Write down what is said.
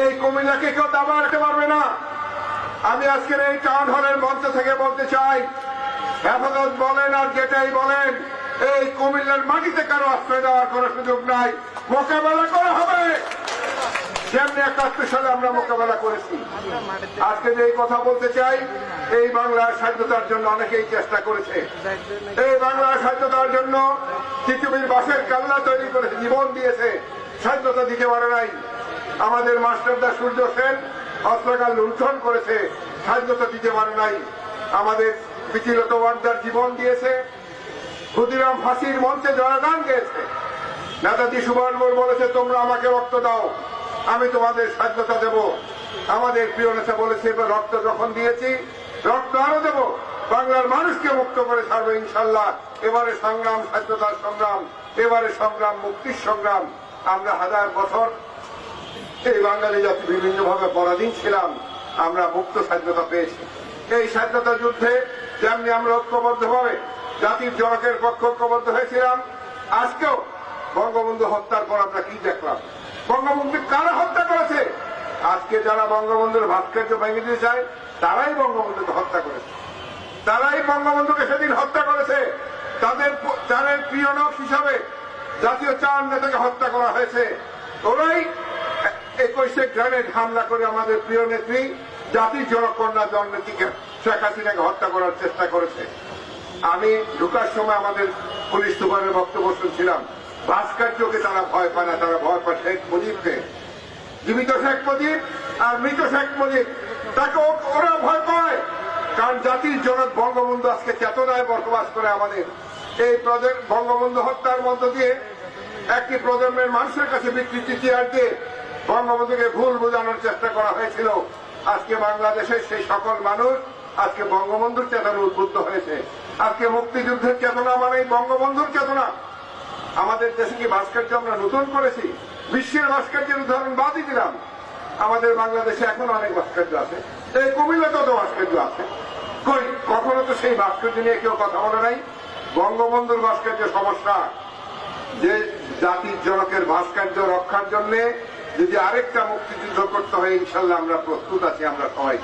এই কুমিল্লাকে কেউ দাবা রাখতে পারবে না। আমি আজকের এই টাউন হলের মঞ্চ থেকে বলতে চাই, হেফাজত বলেন আর যেটাই বলেন, এই কুমিল্লার মাটিতে কারও আশ্রয় দেওয়ার কোনো সুযোগ নাই। মোকাবেলা করা হবে। যেমনি একাত্তর সালে আমরা মোকাবেলা করেছি। আজকে যে কথা বলতে চাই, এই বাংলার স্বাধীনতার জন্য অনেকেই চেষ্টা করেছে। এই বাংলার স্বাধীনতার জন্য পৃথিবীর বাসের কাল্লা তৈরি করেছে জীবন দিয়েছে। স্বাধীনতা দিতে পারে নাই। আমাদের মাস্টারদা সূর্য সেন অস্ত্রাগার লুণ্ঠন করেছে স্বাধীনতা দিতে পারে নাই। আমাদের বিচিরত ওয়ার্দার জীবন দিয়েছে। ক্ষুদিরাম ফাঁসির মঞ্চে জয়গান গেয়েছে নেতাজি সুভাষ বলেছে, তোমরা আমাকে রক্ত দাও, আমি তোমাদের স্বাধীনতা দেব। আমাদের প্রিয় নেতা বলেছে, এবার রক্ত যখন দিয়েছি, রক্ত আরও দেব। বাংলার মানুষকে মুক্ত করে ছাড়বো ইনশাল্লাহ। এবারে সংগ্রাম স্বাধীনতার সংগ্রাম, এবারে সংগ্রাম, মুক্তির সংগ্রাম। আমরা হাজার বছর এই বাঙালি জাতি বিভিন্নভাবে পরাধীন ছিলাম, আমরা মুক্ত স্বাধীনতা পেয়েছি। এই স্বাধীনতা যুদ্ধে যেমনি আমরা ঐক্যবদ্ধভাবে জাতির জনকের পক্ষ ঐক্যবদ্ধ হয়েছিলাম, আজকেও বঙ্গবন্ধু হত্যার পর আমরা কি দেখলাম? বঙ্গবন্ধু কারা হত্যা করেছে? আজকে যারা বঙ্গবন্ধুর ভাস্কর্য ভেঙে দিতে চায়, তারাই বঙ্গবন্ধুকে হত্যা করেছে। তারাই বঙ্গবন্ধুকে সেদিন হত্যা করেছে। তাদের তাদের প্রিয় লোক হিসাবে জাতীয় চার নেতাকে হত্যা করা হয়েছে। ওরাই একুশে গ্রেনেড হামলা করে আমাদের প্রিয় নেত্রী জাতির জনকন্যা জননেত্রীকে শেখ হাসিনাকে হত্যা করার চেষ্টা করেছে। আমি ঢুকার সময় আমাদের পুলিশ সুপারের বক্তব্য শুনছিলাম। ভাস্কর্যকে তারা ভয় পায় না, তারা ভয় পায় শেখ মুজিবকে। জীবিত শেখ মুজিব আর মৃত শেখ মুজিব, তাকে ওরা ভয় পায়। কারণ জাতির জনক বঙ্গবন্ধু আজকে চেতনায় বসবাস করে আমাদের। এই বঙ্গবন্ধু হত্যার মধ্য দিয়ে একটি প্রজন্মের মানুষের কাছে বিকৃতি চেয়ার দিয়ে বঙ্গবন্ধুকে ভুল বোঝানোর চেষ্টা করা হয়েছিল। আজকে বাংলাদেশের সেই সকল মানুষ আজকে বঙ্গবন্ধুর চেতনা উদ্বুদ্ধ হয়েছে। আজকে মুক্তিযুদ্ধের চেতনা মানে বঙ্গবন্ধুর চেতনা। আমাদের দেশে কি ভাস্কর্য আমরা নতুন করেছি? বিশ্বের ভাস্কর্যের উদাহরণ বাদই দিলাম। আমাদের বাংলাদেশে এখন অনেক ভাস্কর্য আছে। এই কুমিল্লাতেও তো ভাস্কর্য আছে? কই, কখনো তো সেই ভাস্কর্য নিয়ে কেউ কথা বলে নাই? বঙ্গবন্ধুর ভাস্কর্য সমস্যা। যে জাতির জনকের ভাস্কর্য রক্ষার জন্য যদি আরেকটা মুক্তিযুদ্ধ করতে হয় ইনশাল্লাহ আমরা প্রস্তুত আছি আমরা সবাই।